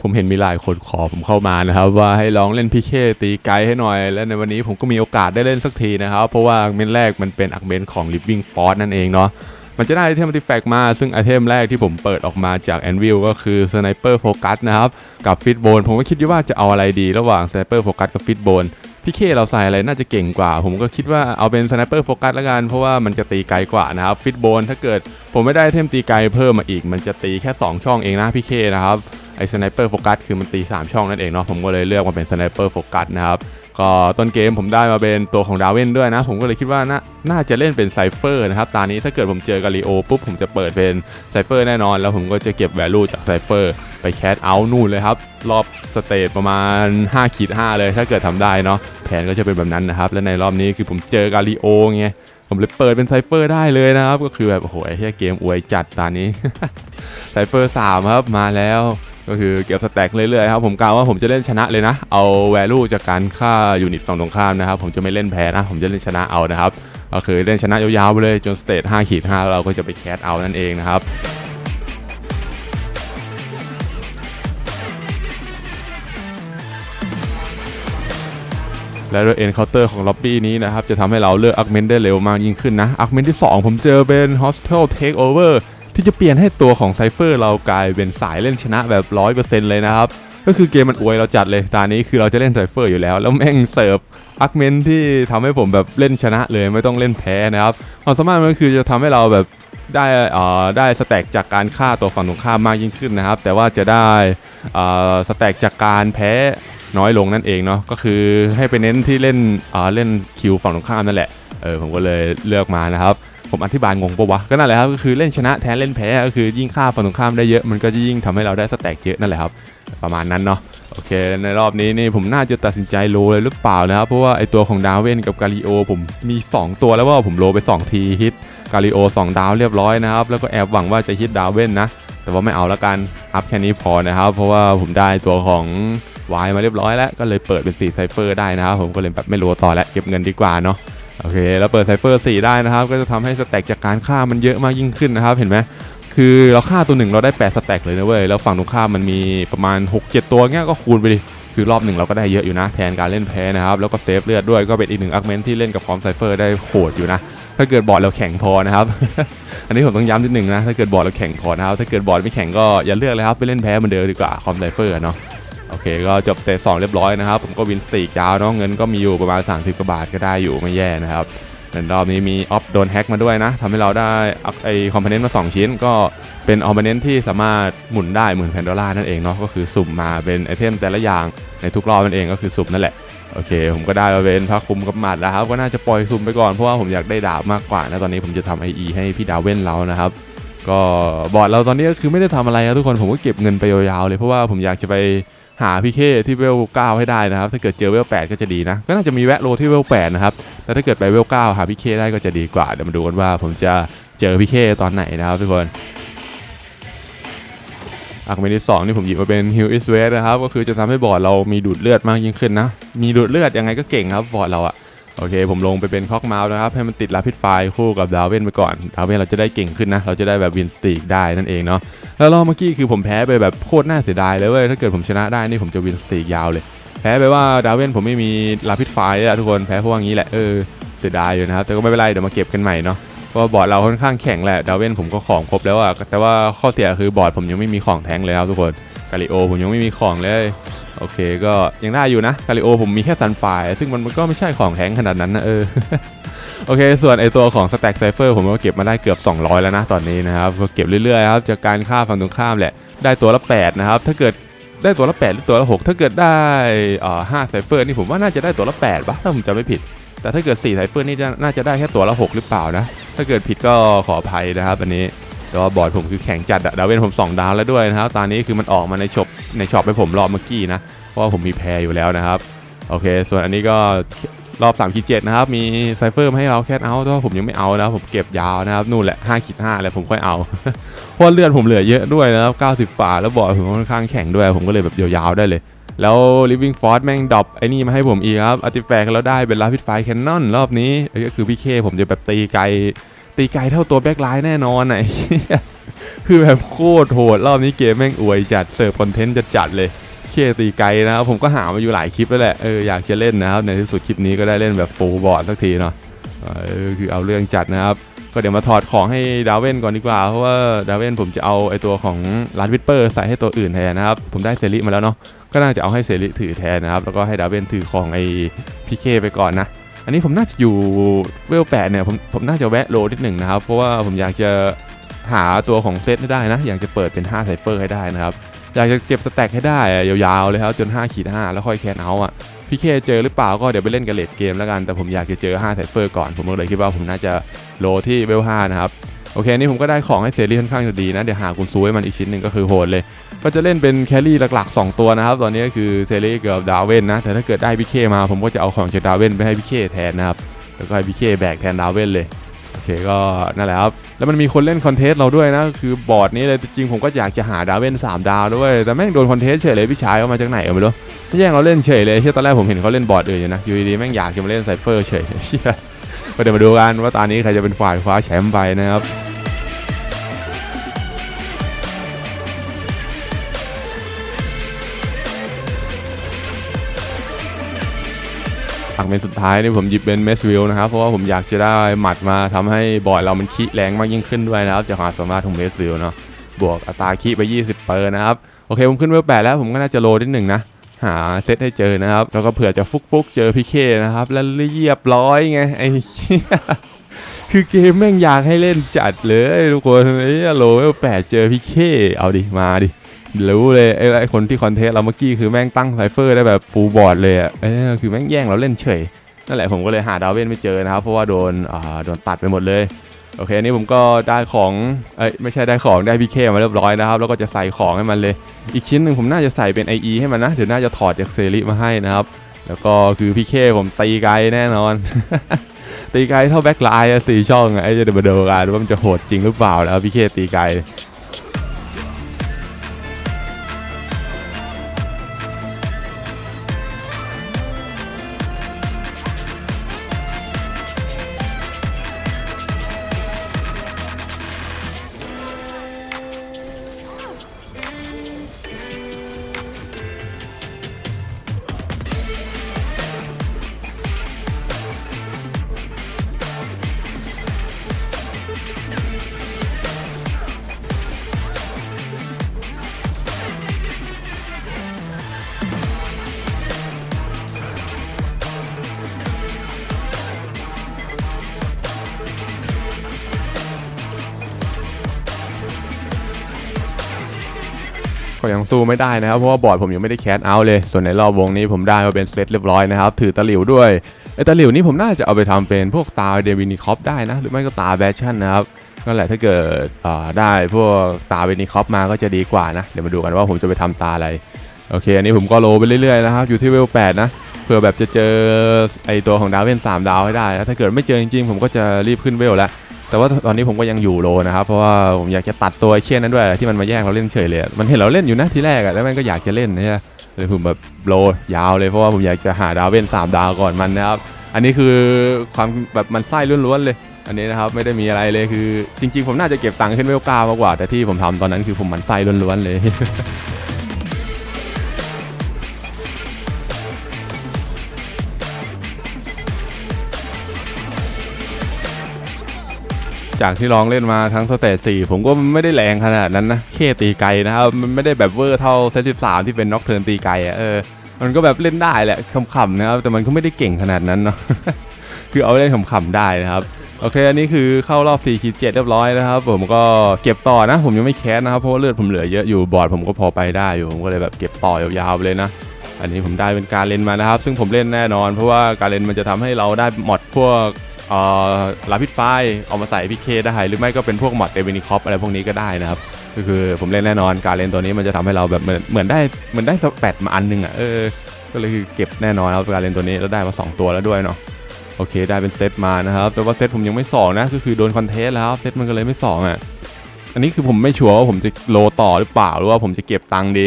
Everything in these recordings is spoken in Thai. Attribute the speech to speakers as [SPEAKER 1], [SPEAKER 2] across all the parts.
[SPEAKER 1] ผมเห็นมีหลายคนขอผมเข้ามานะครับ ว่าให้ลองเล่นพีเคตีไกลให้หน่อย และในวันนี้ผมก็มีโอกาสได้เล่นสักทีนะครับ เพราะว่าอักเมนแรกมันเป็นอักเมนของ Living Force นั่นเองเนาะมันจะได้ไอเทมอาร์ติแฟกต์มา ซึ่งไอเทมแรกที่ผมเปิดออกมาจาก Anvil ก็คือ Sniper Focus นะครับ กับ f i t b o n e ผมก็คิดว่าจะเอาอะไรดี ระหว่าง Sniper Focus กับ f i t b o n e พี่เคเราใส่อะไรน่าจะเก่งกว่า ผมก็คิดว่าเอาเป็น Sniper Focus แล้วกัน เพราะว่ามันจะตีไกลกว่านะครับ f i t b o n e ถ้าเกิดผมไม่ได้เทมตีไกลเพิ่มมาอีก มันจะตีแค่ 2 ช่องเองนะพี่เคนะครับ ไอ้ Sniper Focus คือมันตี 3 ช่องนั่นเองเนาะผมก็เลยเลือกมาเป็น Sniper Focus นะครับก็ต้นเกมผมได้มาเป็นตัวของดาวินด้วยนะ ผมก็เลยคิดว่าน่าน่าจะเล่นเป็นไซเฟอร์นะครับตอนนี้ถ้าเกิดผมเจอกาลิโอปุ๊บผมจะเปิดเป็นไซเฟอร์แน่นอน แล้วผมก็จะเก็บแวลูจากไซเฟอร์ไปแคสเอาท์นู่นเลยครับ รอบสเตจประมาณ5ขีด5เลย ถ้าเกิดทำได้เนาะแผนก็จะเป็นแบบนั้นนะครับ และในรอบนี้คือผมเจอกาลิโอไงผมเลยเปิดเป็นไซเฟอร์ได้เลยนะครับ ก็คือแบบโอ้โหไอ้เหี้ยเกมอวยจัดตอนนี้ไซเฟอร์3ครับมาแล้ว ก็คือเก็บสแต็กเรื่อยๆครับผมกล่าวว่าผมจะเล่นชนะเลยนะ เอาแวลูจากการฆ่ายูนิตฝั่งตรงข้ามนะครับ ผมจะไม่เล่นแพ้นะ ผมจะเล่นชนะเอานะครับก็คือเล่นชนะยาวๆไปเลยจนสเตจ5ขีด5เราก็จะไปแคสเอานั่นเองนะครับและด้วยเอ็นเคาน์เตอร์ของล็อบบี้นี้นะครับ จะทำให้เราเลือกอาร์เมนได้เร็วมากยิ่งขึ้นนะอาร์เมนที่ 2 ผมเจอเป็น Hostel Takeover ที่จะเปลี่ยนให้ตัวของไซเฟอร์เรากลายเป็นสายเล่นชนะแบบ 100%เลยนะครับ ก็คือเกมมันอวยเราจัดเลยตอนนี้คือเราจะเล่นไซเฟอร์อยู่แล้ว แล้วแม่งเสิร์ฟอาร์เมนที่ทำให้ผมแบบเล่นชนะเลยไม่ต้องเล่นแพ้นะครับความสามารถมันก็คือจะทำให้เราแบบได้อ่อได้สแต็กจากการฆ่าตัวฝั่งตรงข้ามมากยิ่งขึ้นนะครับ แต่ว่าจะได้อ่อสแต็กจากการแพ้น้อยลงนั่นเองเนาะก็คือให้ไปเน้นที่เล่นอ่าเล่นคิวฝั่งตรงข้ามนั่นแหละเออผมก็เลยเลือกมานะครับ ผมอธิบายงงปะวะ ก็นั่นแหละครับก็คือเล่นชนะแทนเล่นแพ้ก็คือยิ่งฆ่าฝั่งตรงข้ามได้เยอะมันก็จะยิ่งทำให้เราได้สแต็กเยอะนั่นแหละครับ ประมาณนั้นเนาะโอเค ในรอบนี้นี่ผมน่าจะตัดสินใจโลเลยหรือเปล่านะครับ เพราะว่าไอตัวของดาวเวนกับกาลิโอผมมี 2 ตัวแล้วว่าผมโลไป 2 ทีฮิตกาลิโอ2 ดาวเรียบร้อยนะครับ แล้วก็แอบหวังว่าจะฮิตดาวเวนนะ แต่ว่าไม่เอาละกันอัพแค่นี้พอนะครับ เพราะว่าผมได้ตัวของวายมาเรียบร้อยแล้วก็เลยเปิดเป็น4ไซเฟอร์ได้นะครับผมก็เลยแบบไม่รัวต่อแล้วเก็บเงินดีกว่าเนาะ โอเคแล้วเปิดไซเฟอร์4ได้นะครับ ก็จะทำให้สแต็กจากการฆ่ามันเยอะมากยิ่งขึ้นนะครับ เห็นไหมคือเราฆ่าตัวหนึ่งเราได้8สแต็กเลยนะเว้ยแล้วฝั่งตรงข้ามมันมีประมาณ 6-7 ตัวเงี้ยก็คูณไปดิคือรอบหนึ่งเราก็ได้เยอะอยู่นะ แทนการเล่นแพ้นะครับ แล้วก็เซฟเลือดด้วยก็เป็นอีกหนึ่งอาร์เมนที่เล่นกับพร้อมไซเฟอร์ได้โหดอยู่นะถ้าเกิดบอร์ดเราแข็งพอนะครับ อันนี้ผมต้องย้ำนิดหนึ่งนะ ถ้าเกิดบอร์ดเราแข็งพอนะครับ ถ้าเกิดบอร์ดไม่แข็งก็อย่าเลือกเลยครับ ไปเล่นแพ้เหมือนเดิมดีกว่าคอมไซเฟอร์เนาะ โอเคก็จบสเตจสองเรียบร้อยนะครับ ผมก็วินสตีกยาวเนาะเงินก็มีอยู่ประมาณ 30กว่าบาทก็ได้อยู่ไม่แย่นะครับในรอบนี้มีออฟโดนแฮ็กมาด้วยนะทำให้เราได้อัพไอคอมโพเนนต์มา 2 ชิ้น ก็เป็นคอมโพเนนต์ที่สามารถหมุนได้หมื่นแพนดอลลาร์นั่นเองเนาะก็คือสุ่มมาเป็นไอเทมแต่ละอย่างในทุกรอบนั่นเองก็คือสุ่มนั่นแหละโอเค ผมก็ได้มาเป็นผ้าคลุมกับหมัดแล้วครับ ก็น่าจะปล่อยซุ่มไปก่อนเพราะว่าผมอยากได้ดาบมากกว่านะตอนนี้ผมจะทำ IE ให้พี่ดาวเว่นเรานะครับก็บอร์ดเราตอนนี้ก็คือไม่ได้ทำอะไรครับทุกคนผมก็เก็บเงินไปยาวๆเลยเพราะว่าผมอยากจะไป หาพี่เคที่เวล9ให้ได้นะครับ ถ้าเกิดเจอเวล8ก็จะดีนะ ก็น่าจะมีแวะโลที่เวล8นะครับ แต่ถ้าเกิดไปเวล9หาพี่เคได้ก็จะดีกว่า เดี๋ยวมาดูกันว่าผมจะเจอพี่เคตอนไหนนะครับทุกคนอักเมนที่สองนี่ผมหยิบมาเป็นฮิลอิสเวสนะครับ ก็คือจะทำให้บอร์ดเรามีดูดเลือดมากยิ่งขึ้นนะ มีดูดเลือดยังไงก็เก่งครับบอร์ดเราอะ โอเค ผมลงไปเป็นคอกเมาส์นะครับให้มันติดลาพิษไฟคู่กับดาวเวนไปก่อนดาวเวนเราจะได้เก่งขึ้นนะ เราจะได้แบบวินสตีกได้นั่นเองเนาะแล้วรอบเมื่อกี้คือผมแพ้ไปแบบโคตรน่าเสียดายเลยเว้ยถ้าเกิดผมชนะได้นี่ผมจะวินสตีกยาวเลย แพ้ไปว่าดาวเวนผมไม่มีลาพิษไฟอะทุกคนแพ้เพราะว่างี้แหละเออเสียดายอยู่นะครับแต่ก็ไม่เป็นไรเดี๋ยวมาเก็บกันใหม่เนาะเพราะบอร์ดเราค่อนข้างแข็งแหละดาวเวนผมก็ของครบแล้วอะแต่ว่าข้อเสียคือบอร์ดผมยังไม่มีของแท้งเลยครับทุกคนกาลิโอผมยังไม่มีของเลย โอเคก็ยังได้อยู่นะกาลิโอผมมีแค่ซันไฟซึ่งมันก็ไม่ใช่ของแท้งขนาดนั้นนะเออโอเค ส่วนไอตัวของ Stack Cipher ผมก็เก็บมาได้เกือบ 200 แล้วนะตอนนี้นะครับก็เก็บเรื่อยๆครับจากการฆ่าฝั่งตรงข้ามแหละ ได้ตัวละ 8 นะครับ ถ้าเกิดได้ตัวละ 8 หรือตัวละ 6 ถ้าเกิดได้อ่อ5 Cipher นี่ผมว่าน่าจะได้ตัวละ8ปะถ้าผมจำไม่ผิด แต่ถ้าเกิด4 Cipher นี่น่าจะได้แค่ตัวละ 6 หรือเปล่านะ ถ้าเกิดผิดก็ขออภัยนะครับอันนี้ แต่ว่าบอร์ดผมคือแข่งจัดดาวเวนผม 2 ดาวแล้วด้วยนะครับ ตอนนี้คือมันออกมาในช็อปในช็อปให้ผมรอบเมื่อกี้นะ เพราะว่าผมมีแพรอยู่แล้วนะครับ โอเค ส่วนอันนี้ก็รอบ3ขีด7นะครับ มีไซเฟอร์มาให้เราแคทเอาท์แต่ว่าผมยังไม่เอานะครับผมเก็บยาวนะครับ นู่นแหละ5ขีด5แล้วผมค่อยเอา เพราะเลือดผมเหลือเยอะด้วยนะครับ 90 ฝา แล้วบอร์ดผมค่อนข้างแข็งด้วย ผมก็เลยแบบยาวๆได้เลยแล้ว Living Force แม่งดรอปไอ้นี่มาให้ผมอีกครับอาร์ติแฟกต์แล้วได้เป็นลาพิษไฟแคนนอนรอบนี้ก็คือพี่เคผมจะแบบตีไกล ตีไกลเท่าตัวแบ็คไลน์แน่นอนไหนคือแบบโคตรโหดรอบนี้เกมแม่งอวยจัดเสิร์ฟคอนเทนต์จะจัดเลยเคตีไกลนะครับผมก็หามาอยู่หลายคลิปแล้วแหละเอออยากจะเล่นนะครับในที่สุดคลิปนี้ก็ได้เล่นแบบฟูลบอร์ดสักทีเนาะเออคือเอาเรื่องจัดนะครับ ก็เดี๋ยวมาถอดของให้ดาวเว่นก่อนดีกว่า เพราะว่าดาวเว่นผมจะเอาไอตัวของลัดวิปเปอร์ใส่ให้ตัวอื่นแทนนะครับ ผมได้เซริมาแล้วเนาะก็น่าจะเอาให้เซริถือแทนนะครับ แล้วก็ให้ดาวเว่นถือของไอพีเคไปก่อนนะ นนี้ผมน่าจะอยู่เวลแปดเนี่ยผมผมน่าจะแวะโลนิดหนึ่งนะครับ เพราะว่าผมอยากจะหาตัวของเซตให้ได้นะ อยากจะเปิดเป็น5ไซเฟอร์ให้ได้นะครับ อยากจะเก็บสแต็กให้ได้อะยาวๆเลยครับจน5ขีด5แล้วค่อยแคนเอาอะพี่เคเจอหรือเปล่าก็เดี๋ยวไปเล่นกับเลดเกมแล้วกันแต่ผมอยากจะเจอ5ไซเฟอร์ก่อน ผมก็เลยคิดว่าผมน่าจะโลที่เวล5นะครับโอเคนี่ผมก็ได้ของให้เซรีค่อนข้างจะดีนะ เดี๋ยวหาคุณซูให้มันอีกชิ้นหนึ่งก็คือโหดเลย ก็จะเล่นเป็นแครี่หลักๆ 2 ตัวนะครับ ตอนนี้ก็คือเซรีกับดาวเวนนะ แต่ถ้าเกิดได้พี่เคมาผมก็จะเอาของจากดาวเวนไปให้พี่เคแทนนะครับ แล้วก็ให้พี่เคแบกแทนดาวเวนเลย โอเคก็นั่นแหละครับ แล้วมันมีคนเล่นคอนเทสต์เราด้วยนะ คือบอร์ดนี้เลยจริงผมก็อยากจะหาดาวเวน3 ดาวด้วย แต่แม่งโดนคอนเทสต์เฉยเลยพี่ชายเขามาจากไหนก็ไม่รู้ไม่แย่งเราเล่นเฉยเลยเชื่อตอนแรกผมเห็นเขาเล่นบอร์ดอื่นอยู่นะอยู่ดีๆแม่งอยากจะมาเล่นไซเฟอร์เฉยเดี๋ยวมาดูกันว่าตอนนี้ใครจะเป็นฝ่ายคว้าแชมป์ไปนะครับ อักเมนสุดท้ายนี่ผมหยิบเป็นเมสวิลนะครับ เพราะว่าผมอยากจะได้หมัดมาทำให้บอร์ดเรามันคีแรงมากยิ่งขึ้นด้วยนะครับจากความสามารถของเมสวิลเนาะบวกอัตราคีไป 20 เปอร์นะครับ โอเคผมขึ้นเวลแปดแล้วผมก็น่าจะโลนิดหนึ่งนะหาเซตให้เจอนะครับ แล้วก็เผื่อจะฟุกๆเจอพี่เคนะครับ แล้วเรียบร้อยไงไอ้เหี้ยคือเกมแม่งอยากให้เล่นจัดเลยทุกคนไอ้โลเวลแปดเจอพี่เคเอาดิมาดิ รู้เลยไอ้ไอ้คนที่คอนเทสต์เราเมื่อกี้คือแม่งตั้งไซเฟอร์ได้แบบฟูลบอร์ดเลยอะเออคือแม่งแย่งเราเล่นเฉยนั่นแหละผมก็เลยหาดาวเวนไม่เจอนะครับเพราะว่าโดนอ่าโดนตัดไปหมดเลยโอเคอันนี้ผมก็ได้ของเอ้ยไม่ใช่ได้ของได้พีเคมาเรียบร้อยนะครับ แล้วก็จะใส่ของให้มันเลย อีกชิ้นหนึ่งผมน่าจะใส่เป็น IE ให้มันนะเดี๋ยวน่าจะถอดจากเซริมาให้นะครับ แล้วก็คือพีเคผมตีไกลแน่นอน ตีไกลเท่าแบ็คไลน์สี่ช่องไอ้จะเดี๋ยวมาดูกันว่ามันจะโหดจริงหรือเปล่าแล้วพีเคตีไกล ก็ยังสู้ไม่ได้นะครับ เพราะว่าบอร์ดผมยังไม่ได้แคสเอาท์เลย ส่วนในรอบวงนี้ผมได้มาเป็นเซตเรียบร้อยนะครับ ถือตะหลิวด้วยไอ้ตะหลิวนี่ผมน่าจะเอาไปทำเป็นพวกตาเดวินิคอปได้นะ หรือไม่ก็ตาแบชชั่นนะครับนั่นแหละถ้าเกิดอ่าได้พวกตาเวนิคอปมาก็จะดีกว่านะ เดี๋ยวมาดูกันว่าผมจะไปทำตาอะไร โอเค อันนี้ผมก็โลไปเรื่อยๆนะครับ อยู่ที่เวล 8 นะ เผื่อแบบจะเจอไอตัวของดาวเวน3 ดาวให้ได้ ถ้าเกิดไม่เจอจริงๆ ผมก็จะรีบขึ้นเวลแล้ว แต่ว่าตอนนี้ผมก็ยังอยู่โลนะครับ เพราะว่าผมอยากจะตัดตัวเชี่ยนั้นด้วยที่มันมาแย่งเราเล่นเฉยเลย มันเห็นเราเล่นอยู่นะทีแรกอะแล้วมันก็อยากจะเล่นนะฮะเลยผมแบบโลยาวเลยเพราะว่าผมอยากจะหาดาวเวน3ดาวก่อนมันนะครับ อันนี้คือความแบบมันไส้ล้วนๆเลย อันนี้นะครับไม่ได้มีอะไรเลยคือ จริง ๆ ผมน่าจะเก็บตังค์ขึ้นเวลก้ามากกว่า แต่ที่ผมทำตอนนั้นคือผมมันไส้ล้วนๆเลย จากที่ลองเล่นมาทั้งสเตจสี่ผมก็ไม่ได้แรงขนาดนั้นนะเคตีไกลนะครับมันไม่ได้แบบเวอร์เท่าเซตสิบสามที่เป็นน็อกเทิร์นตีไกลอะเออมันก็แบบเล่นได้แหละขำๆนะครับแต่มันก็ไม่ได้เก่งขนาดนั้นเนาะคือเอาเล่นขำๆได้นะครับโอเค อันนี้คือเข้ารอบ4ขีด7เรียบร้อยนะครับ ผมก็เก็บต่อนะ ผมยังไม่แคสนะครับ เพราะว่าเลือดผมเหลือเยอะอยู่บอร์ดผมก็พอไปได้อยู่ ผมก็เลยแบบเก็บต่อยาวๆไปเลยนะ อันนี้ผมได้เป็นการเล่นมานะครับ ซึ่งผมเล่นแน่นอน เพราะว่าการเล่นมันจะทำให้เราได้หมดพวก ลาพิดไฟเอามาใส่พีเคได้ หรือไม่ก็เป็นพวกมอดเดวินิคอปอะไรพวกนี้ก็ได้นะครับ ก็คือผมเล่นแน่นอนการเล่นตัวนี้มันจะทำให้เราแบบเหมือนเหมือนได้เหมือนได้สแปดมาอันหนึงอะเออก็เลยคือเก็บแน่นอนครับการเล่นตัวนี้แล้วได้มา 2 ตัวแล้วด้วยเนาะโอเค ได้เป็นเซตมานะครับ แต่ว่าเซตผมยังไม่สองนะก็คือโดนคอนเทสต์แล้วเซตมันก็เลยไม่สองอะอันนี้คือผมไม่ชัวร์ว่าผมจะโลต่อหรือเปล่าหรือว่าผมจะเก็บตังค์ดี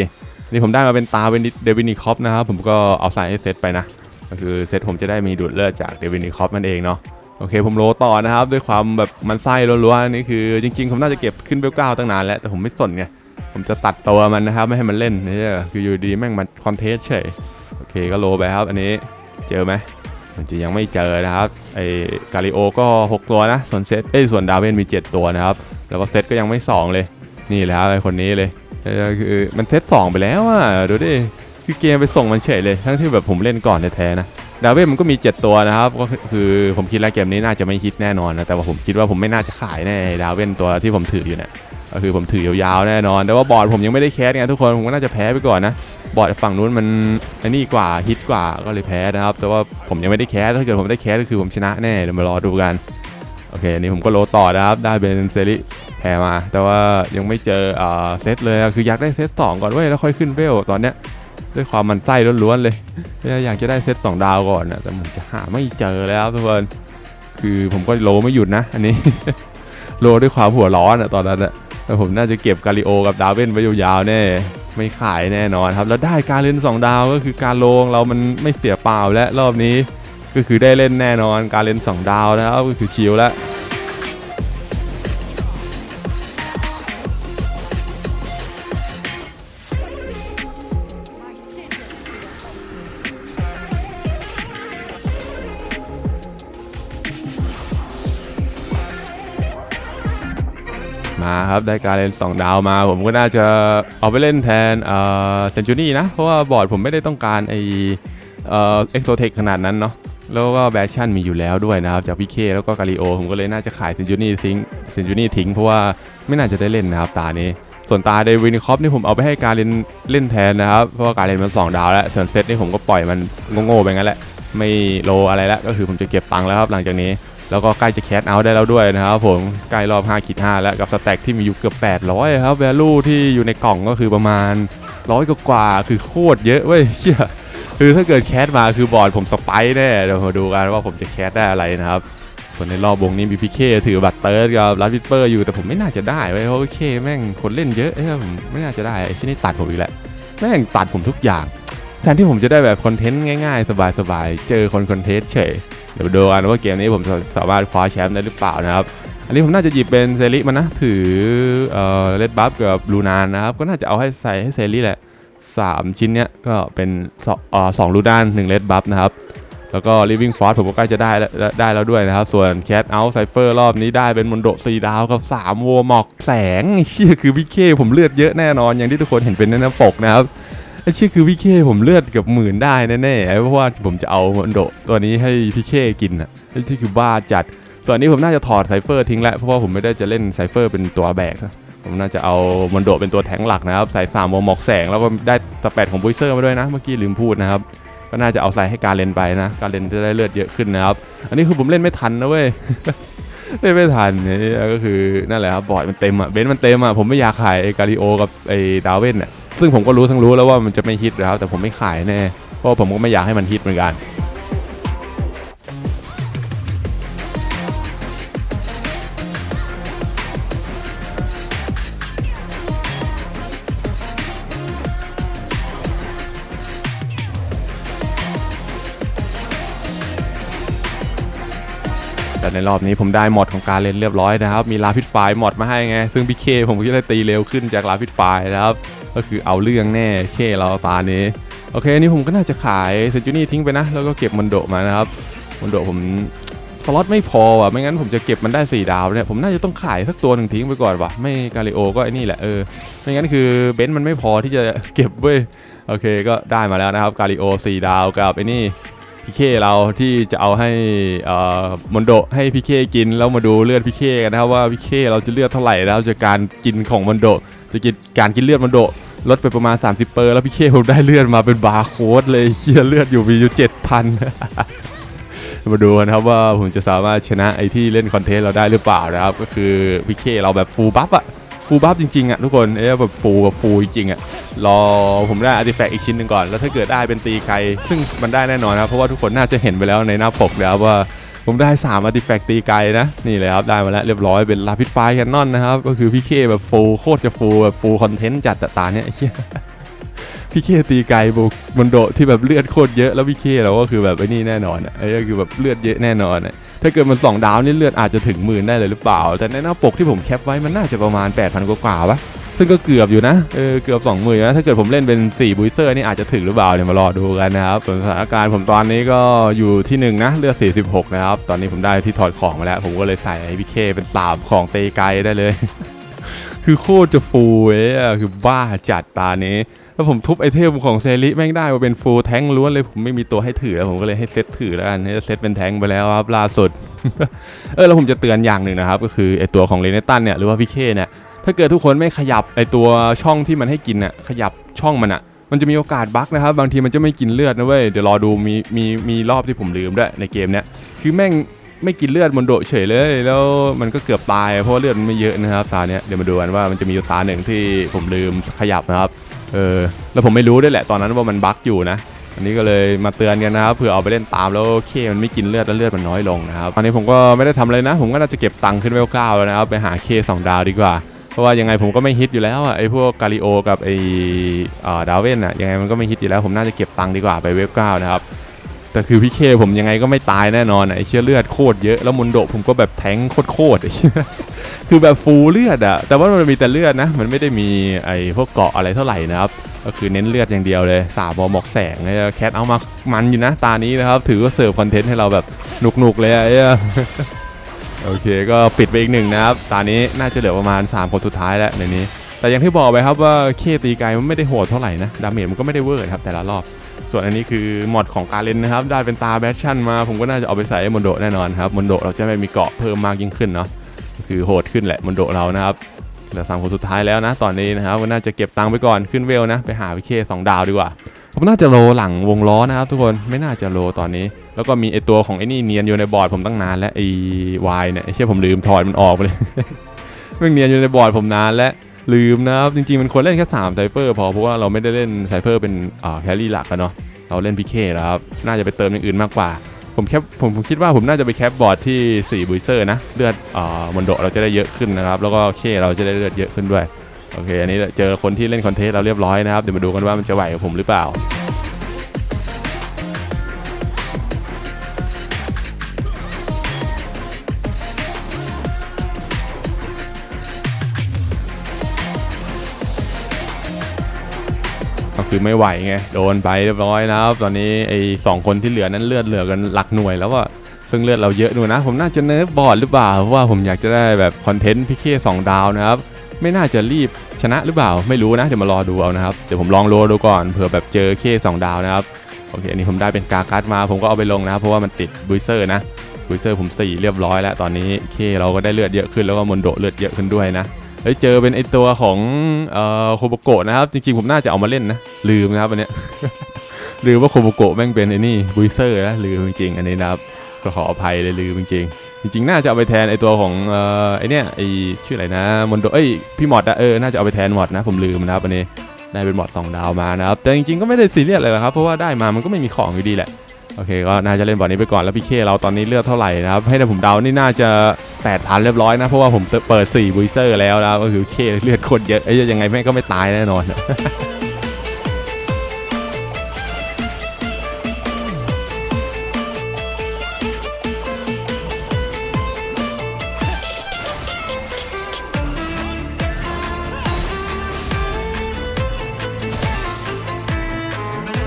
[SPEAKER 1] นี่ผมได้มาเป็นตาเวนเดวินิคอปนะครับผมก็เอาใส่ให้เซตไปนะก็คือเซตผมจะได้มีดูดเลือดจากเดวินิคอปนั่นเองเนาะ โอเคผมโลต่อนะครับด้วยความแบบมันไส้ล้วนๆนี่คือจริงๆผมน่าจะเก็บขึ้นเบลเก้าตั้งนานแล้วแต่ผมไม่สนไงผมจะตัดตัวมันนะครับไม่ให้มันเล่นนี่คืออยู่ดีแม่งมันคอนเทสเฉยโอเคก็โลไปครับ อันนี้เจอไหมมันจะยังไม่เจอนะครับไอกาลิโอก็ 6 ตัวนะ ส่วนเซตเอ้ยส่วนดาเวนมี 7 ตัวนะครับ แล้วก็เซตก็ยังไม่ 2 เลย นี่แหละครับไอคนนี้เลยคือมันเซต2ไปแล้วอะดูดิคือเกมไปส่งมันเฉยเลย ทั้งที่แบบผมเล่นก่อนแท้ๆนะ ดาเวนมันก็มี 7 ตัวนะครับ ก็คือผมคิดแล้วเกมนี้น่าจะไม่ฮิตแน่นอนนะ แต่ว่าผมคิดว่าผมไม่น่าจะขายแน่ดาเวนตัวที่ผมถืออยู่เนี่ย ก็คือผมถือยาวๆแน่นอน แต่ว่าบอร์ดผมยังไม่ได้แคสไงทุกคน ผมก็น่าจะแพ้ไปก่อนนะ บอร์ดฝั่งนู้นมันอันนี้กว่าฮิตกว่าก็เลยแพ้นะครับ แต่ว่าผมยังไม่ได้แคส ถ้าเกิดผมได้แคสก็คือผมชนะแน่ เดี๋ยวมารอดูกัน โอเคอันนี่ผมก็โลต่อนะครับ ได้เป็นเซริแพ้มา แต่ว่ายังไม่เจอเออเซตเลย คืออยากได้เซตสองก่อนเว้ย แล้วค่อยขึ้นเวลตอนเนี้ย ด้วยความมันไส้ล้วนๆเลยอยากจะได้เซตสองดาวก่อนนะแต่ผมจะหาไม่เจอแล้วทุกคนคือผมก็โลไม่หยุดนะ อันนี้ โลด้วยความหัวร้อนอะตอนนั้นอะแต่ผมน่าจะเก็บกาลิโอกับดาวเวนไว้ยาวๆแน่ไม่ขายแน่นอนครับ แล้วได้การเล่น2ดาวก็คือการโลงเรามันไม่เสียเปล่าและรอบนี้ ก็คือได้เล่นแน่นอนการเล่น2ดาวนะครับก็คือชิลแล้ว มาครับได้การเล่น2ดาวมา ผมก็น่าจะเอาไปเล่นแทนเอ่อเซนจูนี่นะ เพราะว่าบอร์ดผมไม่ได้ต้องการไอเอ่อเอ็กโซเทคขนาดนั้นเนาะแล้วก็แบชชั่นมีอยู่แล้วด้วยนะครับ จากพี่เคแล้วก็กาลิโอ ผมก็เลยน่าจะขายเซนจูนี่ทิ้งเซนจูนี่ทิ้งเพราะว่าไม่น่าจะได้เล่นนะครับตานี้ ส่วนตาเดวินคอปนี่ผมเอาไปให้การเล่นเล่นแทนนะครับเพราะว่าการเล่นมัน2ดาวแล้วส่วนเซตนี่ผมก็ปล่อยมันโง่ๆไปงั้นแหละไม่โลอะไรแล้วก็คือผมจะเก็บตังค์แล้วครับหลังจากนี้ แล้วก็ใกล้จะแคสเอาได้แล้วด้วยนะครับผมใกล้รอบ5ขีด5แล้วกับสแต็กที่มีอยู่เกือบ 800 ครับ value ที่อยู่ในกล่องก็คือประมาณร้อยกว่าคือโคตรเยอะเว้ยเฮียคือถ้าเกิดแคสมาคือบอร์ดผมสไปแน่เดี๋ยวมาดูกันว่าผมจะแคสได้อะไรนะครับส่วนในรอบวงนี้มีพีเคถือบัตรเติร์ดกับลัดวิปเปอร์อยู่แต่ผมไม่น่าจะได้เว้ยเพราะพีเคแม่งคนเล่นเยอะเอ้ยผมไม่น่าจะได้ไอ้ที่นี่ตัดผมอีกแล้วแม่งตัดผมทุกอย่างแทนที่ผมจะได้แบบคอนเทนต์ง่ายๆ สบายๆ เจอคนคอนเทนต์เฉย เดี๋ยวดูกันว่าเกมนี้ผมสามารถคว้าแชมป์ได้หรือเปล่านะครับ อันนี้ผมน่าจะหยิบเป็นเซริมานะ ถือเอ่อเลดบัฟกับลูนานนะครับ ก็น่าจะเอาให้ใส่ให้เซริแหละ 3 ชิ้นเนี้ยก็เป็นสองเอ่อสองลูดานหนึ่งเลดบัฟนะครับ แล้วก็ Living Force ผมก็ใกล้จะได้แล้วได้แล้วด้วยนะครับ ส่วน Cat Out Cypher รอบนี้ได้เป็นมอนโดสีดาวกับ3วัวหมอกแสงเชี่ยคือพี่เคผมเลือดเยอะแน่นอนอย่างที่ทุกคนเห็นเป็นในหน้าปกนะครับ ไอ้เชี่ยคือพี่เคผมเลือดเกือบหมื่นได้แน่ๆเพราะว่าผมจะเอามันโดตัวนี้ให้พี่เคกินอะไอ้เชี่ยคือบ้าจัด ส่วนนี้ผมน่าจะถอดไซเฟอร์ทิ้งแล้วเพราะว่าผมไม่ได้จะเล่นไซเฟอร์เป็นตัวแบกนะผมน่าจะเอามันโดเป็นตัวแทงหลักนะครับใส่สามโมหมอกแสงแล้วก็ได้สเปดของบุยเซอร์มาด้วยนะ เมื่อกี้ลืมพูดนะครับก็น่าจะเอาใส่ให้การเล่นไปนะ การเล่นจะได้เลือดเยอะขึ้นนะครับ อันนี้คือผมเล่นไม่ทันนะเว้ยเล่นไม่ทันนี่ก็คือนั่นแหละครับบอร์ดมันเต็มอะเบนซ์มันเต็มอะผมไม่อยากขายไอ้กาลิโอกับไอ้ดาวเว่นอะ ซึ่งผมก็รู้ทั้งรู้แล้วว่ามันจะไม่ฮิตแล้วแต่ผมไม่ขายแน่ เพราะผมก็ไม่อยากให้มันฮิตเหมือนกันแต่ในรอบนี้ผมได้มอดของการเล่นเรียบร้อยนะครับ มีลาพิษไฟมอดมาให้ไง ซึ่งพี่เคผมก็ได้ตีเร็วขึ้นจากลาพิษไฟนะครับ ก็คือเอาเรื่องแน่เคเราตานี้ โอเคอันนี่ผมก็น่าจะขายเซจูนี่ทิ้งไปนะ แล้วก็เก็บมันโดมานะครับมันโดผมสล็อตไม่พอว่ะไม่งั้นผมจะเก็บมันได้ 4 ดาวเนี่ยผมน่าจะต้องขายสักตัวหนึ่งทิ้งไปก่อนว่ะไม่กาลิโอก็ไอ้นี่แหละเออไม่งั้นคือเบนซ์มันไม่พอที่จะเก็บเว้ยโอเคก็ได้มาแล้วนะครับกาลิโอ 4 ดาวกับไอ้นี่พี่เคเราที่จะเอาให้อ่อมอนโดให้พี่เคกินแล้วมาดูเลือดพี่เคกันนะครับว่าพี่เคเราจะเลือดเท่าไหร่แล้วจากการกินของมอนโด จะกินการกินเลือดมอนโดลดไปประมาณ 30 เปอร์แล้วพี่เคผมได้เลือดมาเป็นบาร์โค้ดเลยเชียเลือดอยู่มีอยู่เจ็ดพันมาดูกันครับว่าผมจะสามารถชนะไอ้ที่เล่นคอนเทนต์เราได้หรือเปล่านะครับ ก็คือพี่เคเราแบบฟูลบัฟอะฟูลบัฟจริงๆอะทุกคนเอ๊ะแบบฟูแบบฟูจริงๆอะรอผมได้อาร์ติแฟกต์อีกชิ้นหนึ่งก่อน แล้วถ้าเกิดได้เป็นตีไกลซึ่งมันได้แน่นอนนะเพราะว่าทุกคนน่าจะเห็นไปแล้วในหน้าปกแล้วว่า ผมได้3อาร์ติแฟกต์ตีไกลนะ นี่เลยครับได้มาแล้วเรียบร้อยเป็นลาพิดไฟแคนนอนนะครับ ก็คือพี่เคแบบฟูโคตรจะฟูแบบฟูคอนเทนต์จัดตาเนี้ยไอ้เหี้ยพี่เคตีไกลบุกมันโดที่แบบเลือดโคตรเยอะแล้วพี่เคเราก็คือแบบไอ้นี่แน่นอนอะไอ้ก็คือแบบเลือดเยอะแน่นอนอะถ้าเกิดมันสองดาวนี่เลือดอาจจะถึงหมื่นได้เลยหรือเปล่า แต่ในหน้าปกที่ผมแคปไว้มันน่าจะประมาณ8,000กว่าๆปะ ซึ่งก็เกือบอยู่นะเออเกือบ2 0,000นนะถ้าเกิดผมเล่นเป็น4บูสเซอร์นี่อาจจะถึงหรือเปล่าเดี๋ยมารอดูกันนะครับส่วนสถานการณ์ผมตอนนี้ก็อยู่ที่หนึ่งนะ เลือด 46 นะครับ ตอนนี้ผมได้ที่ถอดของมาแล้ว ผมก็เลยใส่ไอพีเคเป็นสามของเตไกได้เลย คือโคตรจะฟูเว้ยอะคือบ้าจัดตานี้แล้วผมทุบไอเทมของเซริแม่งได้มาเป็นฟูลแท้งล้วนเลยผมไม่มีตัวให้ถือแล้วผมก็เลยให้เซตถือแล้วกันให้เซตเป็นแท้งไปแล้วครับล่าสุด เออแล้วผมจะเตือนอย่างหนึ่งนะครับ ก็คือไอตัวของเลนตันเนี่ยหรือว่าพี่เคเนี่ย ถ้าเกิดทุกคนไม่ขยับไอตัวช่องที่มันให้กินน่ะขยับช่องมันอะ มันจะมีโอกาสบั๊กนะครับ บางทีมันจะไม่กินเลือดนะเว้ย เดี๋ยวรอดูมีมีมีรอบที่ผมลืมด้วยในเกมเนี้ย คือแม่งไม่กินเลือดมนโดเฉยเลย แล้วมันก็เกือบตายเพราะว่าเลือดมันไม่เยอะนะครับตาเนี้ยเดี๋ยวมาดูกันว่ามันจะมีตาหนึ่งที่ผมลืมขยับนะครับ เออแล้วผมไม่รู้ด้วยแหละตอนนั้นว่ามันบั๊กอยู่นะอันนี้ก็เลยมาเตือนกันนะครับเผื่อเอาไปเล่นตามแล้วเคมันไม่กินเลือดแล้วเลือดมันน้อยลงนะครับตอนนี้ผมก็ไม่ได้ทำอะไรนะ ผมก็น่าจะเก็บตังค์ขึ้นเวลเก้าแล้วนะครับไปหาเคสองดาวดีกว่า เพราะว่ายังไงผมก็ไม่ฮิตอยู่แล้วอะไอ้พวกกาลิโอกับไอ้อ่ดาวเว่นอะยังไงมันก็ไม่ฮิตอยู่แล้ว ผมน่าจะเก็บตังค์ดีกว่าไปเวลเก้านะครับแต่คือพี่เคผมยังไงก็ไม่ตายแน่นอนไอ้เชื่อเลือดโคตรเยอะแล้วมุนโดผมก็แบบแทงโคตรๆคือแบบฟูเลือดอะแต่ว่ามันมีแต่เลือดนะ มันไม่ได้มีไอ้พวกเกาะอะไรเท่าไหร่นะครับก็คือเน้นเลือดอย่างเดียวเลยสาบอหมอกแสงเนี่ยแคทเอามามันอยู่นะตานี้นะครับ ถือว่าเสิร์ฟคอนเทนต์ให้เราแบบหนุกๆเลยอะไอ้ โอเคก็ปิดไปอีกหนึ่งนะครับตานี้น่าจะเหลือประมาณ 3 คนสุดท้ายแล้วในนี้ แต่อย่างที่บอกไปครับว่าเคตีไกลมันไม่ได้โหดเท่าไหร่นะ ดาเมจมันก็ไม่ได้เวอร์ครับแต่ละรอบ ส่วนอันนี้คือมอดของการเล่นนะครับ ได้เป็นตาแบชชั่นมา ผมก็น่าจะเอาไปใส่ให้มอนโดแน่นอนครับมอนโดเราจะไม่มีเกาะเพิ่มมากยิ่งขึ้นเนาะ คือโหดขึ้นแหละมอนโดเรานะครับ เหลือสามคนสุดท้ายแล้วนะ ตอนนี้นะครับก็น่าจะเก็บตังค์ไปก่อน ขึ้นเวลนะ ไปหาพี่เคสองดาวดีกว่า ผมน่าจะโลหลังวงล้อนะครับทุกคน ไม่น่าจะโลตอนนี้ แล้วก็มีไอตัวของไอ้นี่เนียนอยู่ในบอร์ดผมตั้งนานแล้วไอวายเนี่ยไอเชี่ยผมลืมถอดมันออกไปเลยม่งเนียนอยู่ในบอร์ดผมนานแล้วลืมนะครับจริงๆมันควรเล่นแค่3ไซเฟอร์พอเพราะว่าเราไม่ได้เล่นไซเฟอร์เป็นอ่าแครี่หลักกันเนาะเราเล่นพีเคแล้วครับน่าจะไปเติมอย่างอื่นมากกว่า ผมแคปผมผมคิดว่าผมน่าจะไปแคปบอร์ดที่4บุยเซอร์นะเลือดอ่ามอนโดเราจะได้เยอะขึ้นนะครับแล้วก็เคเราจะได้เลือดเยอะขึ้นด้วยโอเคอันนี้เจอคนที่เล่นคอนเทนต์เราเรียบร้อยนะครับเดี๋ยวมาดูกันว่ามันจะไหวกับผมหรือเปล่า คือไม่ไหวไงโดนไปเรียบร้อยนะครับตอนนี้ไอ้สองคนที่เหลือนั้นเลือดเหลือกันหลักหน่วยแล้วว่าซึ่งเลือดเราเยอะดูนะ ผมน่าจะเนิร์ฟบอร์ดหรือเปล่าเพราะว่าผมอยากจะได้แบบคอนเทนต์พี่เคสองดาวนะครับไม่น่าจะรีบชนะหรือเปล่าไม่รู้นะเดี๋ยวมารอดูเอานะครับเดี๋ยวผมลองโลดูก่อนเผื่อแบบเจอเคสองดาวนะครับโอเคอันนี้ผมได้เป็นกาการ์ดมา ผมก็เอาไปลงนะเพราะว่ามันติดบุยเซอร์นะบุยเซอร์ผมสี่เรียบร้อยแล้วตอนนี้เคเราก็ได้เลือดเยอะขึ้นแล้วก็มอนโดเลือดเยอะขึ้นด้วยนะ เฮ้ยเจอเป็นไอตัวของเอ่อโคโบโกะนะครับ จริงๆ ผมน่าจะเอามาเล่นนะ ลืมนะครับอันเนี้ย ลืมว่าโคโบโกะแม่งเป็นไอ้นี่บุยเซอร์นะลืมจริงๆ อันนี้นะครับ ก็ขออภัยเลยลืมจริงๆ จริงๆ น่าจะเอาไปแทนไอตัวของเอ่อไอเนี้ยไอชื่ออะไรนะมอนโดเอ้ยพี่มอดอะเออน่าจะเอาไปแทนมอดนะ ผมลืมนะครับอันนี้ได้เป็นมอดสองดาวมานะครับแต่จริงๆก็ไม่ได้ซีเรียสเลยหรอกครับเพราะว่าได้มามันก็ไม่มีของอยู่ดีแหละ โอเคก็น่าจะเล่นบอลนี้ไปก่อนแล้วพี่เคเราตอนนี้เลือดเท่าไหร่นะครับให้แต่ผมเดานี่น่าจะ8,000เรียบร้อยนะเพราะว่าผมเปิด4บูสเตอร์แล้วนะก็คือเคเลือดคนเยอะเอ้ยยังไงแม่ก็ไม่ตายแน่นอน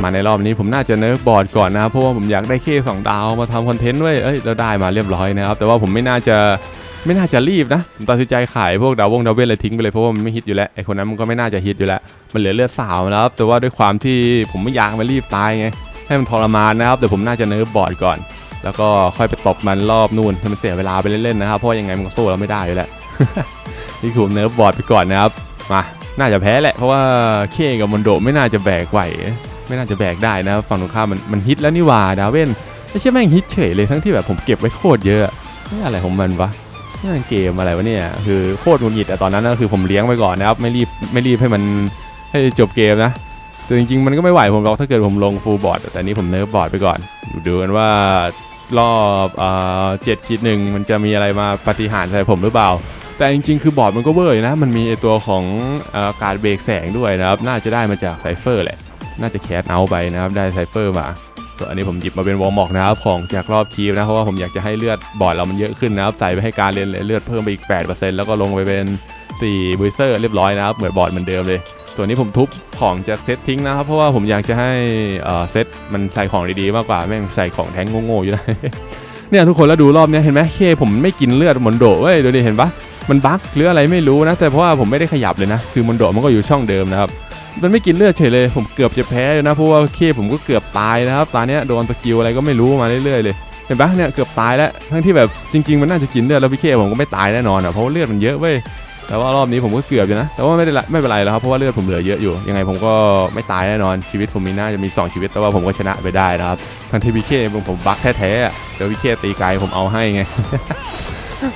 [SPEAKER 1] มาในรอบนี้ผมน่าจะเนิร์ฟบอร์ดก่อนนะครับเพราะว่าผมอยากได้เคสองดาวมาทำคอนเทนต์ด้วยเอ้ยแล้วได้มาเรียบร้อยนะครับแต่ว่าผมไม่น่าจะไม่น่าจะรีบนะผมตัดสินใจขายพวกดาววงดาวเวนเลยทิ้งไปเลยเพราะว่ามันไม่ฮิตอยู่แล้วไอคนนั้นมันก็ไม่น่าจะฮิตอยู่แล้ว มันเหลือเลือดสาวนะครับแต่ว่าด้วยความที่ผมไม่อยากมารีบตายไงให้มันทรมานนะครับแต่ผมน่าจะเนิร์ฟบอร์ดก่อน แล้วก็ค่อยไปตบมันรอบนู่นให้มันเสียเวลาไปเล่นๆนะครับเพราะยังไงมันก็สู้เราไม่ได้อยู่แล้วนี่คือผมเนิร์ฟบอร์ดไปก่อนนะครับมาน่าจะแพ้แหละเพราะว่าเคกับมอนโดไม่น่าจะแบกไหว ไม่น่าจะแบกได้นะฝั่งตรงข้ามมันมันฮิตแล้วนี่หว่าดาเวนไม่ใช่แม่งฮิตเฉยเลยทั้งที่แบบผมเก็บไว้โคตรเยอะนี่อะไรของมันวะนี่มันเกมอะไรวะเนี่ยคือโคตรหงุดหงิดแต่ตอนนั้นก็คือผมเลี้ยงไว้ก่อนนะครับไม่รีบไม่รีบให้มันให้จบเกมนะแต่จริงๆมันก็ไม่ไหวผมหรอกถ้าเกิดผมลงฟูลบอร์ดแต่นี้ผมเนิร์ฟบอร์ดไปก่อนดูดูกันว่ารอบเอ่อเจ็ดคิดหนึ่งมันจะมีอะไรมาปฏิหารใส่ผมหรือเปล่า แต่จริงๆ คือบอร์ดมันก็เวอร์นะ มันมีไอตัวของออการเบรกแสงด้วยนะครับ น่าจะได้มาจากไซเฟอร์แหละ น่าจะแคสเอาไปนะครับได้ไซเฟอร์มาส่วนอันนี้ผมหยิบมาเป็นวอลมอกนะครับของจากรอบคีฟนะเพราะว่าผมอยากจะให้เลือดบอร์ดเรามันเยอะขึ้นนะครับใส่ไปให้การเรียนเลือดเพิ่มไปอีก 8%แล้วก็ลงไปเป็น4บูสเซอร์เรียบร้อยนะครับเหมือนบอร์ดเหมือนเดิมเลย ส่วนนี้ผมทุบของจากเซตทิ้งนะครับ เพราะว่าผมอยากจะให้เอ่อเซตมันใส่ของดีๆมากกว่าแม่งใส่ของแท้งโง่ๆอยู่นะเนี่ยทุกคนแล้วดูรอบเนี้ยเห็นไหมเคผมไม่กินเลือดมอนโดเว้ยดูดิเห็นปะมันบั๊กหรืออะไรไม่รู้นะแต่เพราะว่าผมไม่ได้ขยับเลยนะคือมอนโดมันก็อยู่ช่องเดิมนะครับ มันไม่กินเลือดเฉยเลย ผมเกือบจะแพ้เลยนะ เพราะว่าเคผมก็เกือบตายนะครับตอนเนี้ยโดนสกิลอะไรก็ไม่รู้มาเรื่อยๆเลย เห็นปะเนี่ยเกือบตายแล้ว ทั้งที่แบบจริงๆมันน่าจะกินเลือดแล้วพี่เคผมก็ไม่ตายแน่นอนอะ เพราะว่าเลือดมันเยอะเว้ย แต่ว่ารอบนี้ผมก็เกือบอยู่นะ แต่ว่าไม่ได้ไม่เป็นไรแล้วครับ เพราะว่าเลือดผมเหลือเยอะอยู่ ยังไงผมก็ไม่ตายแน่นอน ชีวิตผมมีน่าจะมี 2 ชีวิต แต่ว่าผมก็ชนะไปได้นะครับ ทั้งที่พีเคผมผมบักแท้ๆอะเดี๋ยวพีเคตีไกลผมเอาให้ไง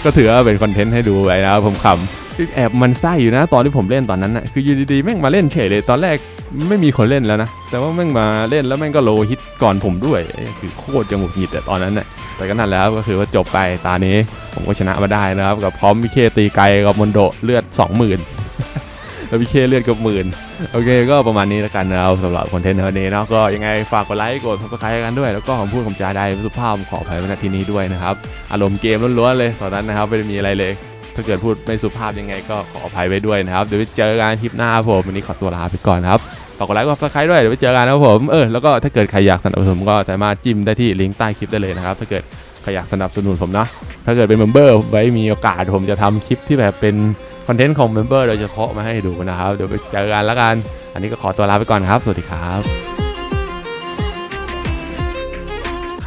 [SPEAKER 1] ก็ถือว่าเป็นคอนเทนต์ให้ดูไว้นะครับผมขำ คือแอบมันไส้อยู่นะ ตอนที่ผมเล่นตอนนั้นน่ะคืออยู่ดีๆแม่งมาเล่นเฉยเลยตอนแรกไม่มีคนเล่นแล้วนะ แต่ว่าแม่งมาเล่นแล้วแม่งก็โลฮิตก่อนผมด้วยคือโคตรจะหงุดหงิดอะตอนนั้นน่ะแต่ก็นั่นแล้วก็คือว่าจบไปตานี้ผมก็ชนะมาได้นะครับ กับพร้อมพิเคตีไกลกับมอนโดเลือด 20,000แล้วพิเคเลือดกับหมื่นโอเคก็ประมาณนี้แล้วกันนะครับสำหรับคอนเทนต์วันนี้เนาะก็ยังไงฝากกดไลค์กดซับสไครต์กันด้วย แล้วก็ผมพูดผมจาได้สุภาพขออภัยไว้ณที่นี้ด้วยนะครับ อารมณ์เกมล้วนๆเลยตอนนั้นนะครับไม่ได้มีอะไรเลย ถ้าเกิดพูดไม่สุภาพยังไงก็ขออภัยไว้ด้วยนะครับ เดี๋ยวไปเจอกันคลิปหน้าผมวันนี้ขอตัวลาไปก่อนครับฝากกดไลค์กดซับสไครต์ด้วยเดี๋ยวไปเจอกันนะครับผมเออแล้วก็ถ้าเกิดใครอยากสนับสนุนผมก็สามารถจิ้มได้ที่ลิงก์ใต้คลิปได้เลยนะครับถ้าเกิดใครอยากสนับสนุนผมนะถ้าเกิดเป็นเมมเบอร์ไว้มีโอกาสผมจะทำคลิปที่แบบเป็นคอนเทนต์ของเมมเบอร์โดยเฉพาะมาให้ดูนะครับเดี๋ยวไปเจอกันแล้วกัน อันนี้ก็ขอตัวลาไปก่อนครับ สวัสดีครับ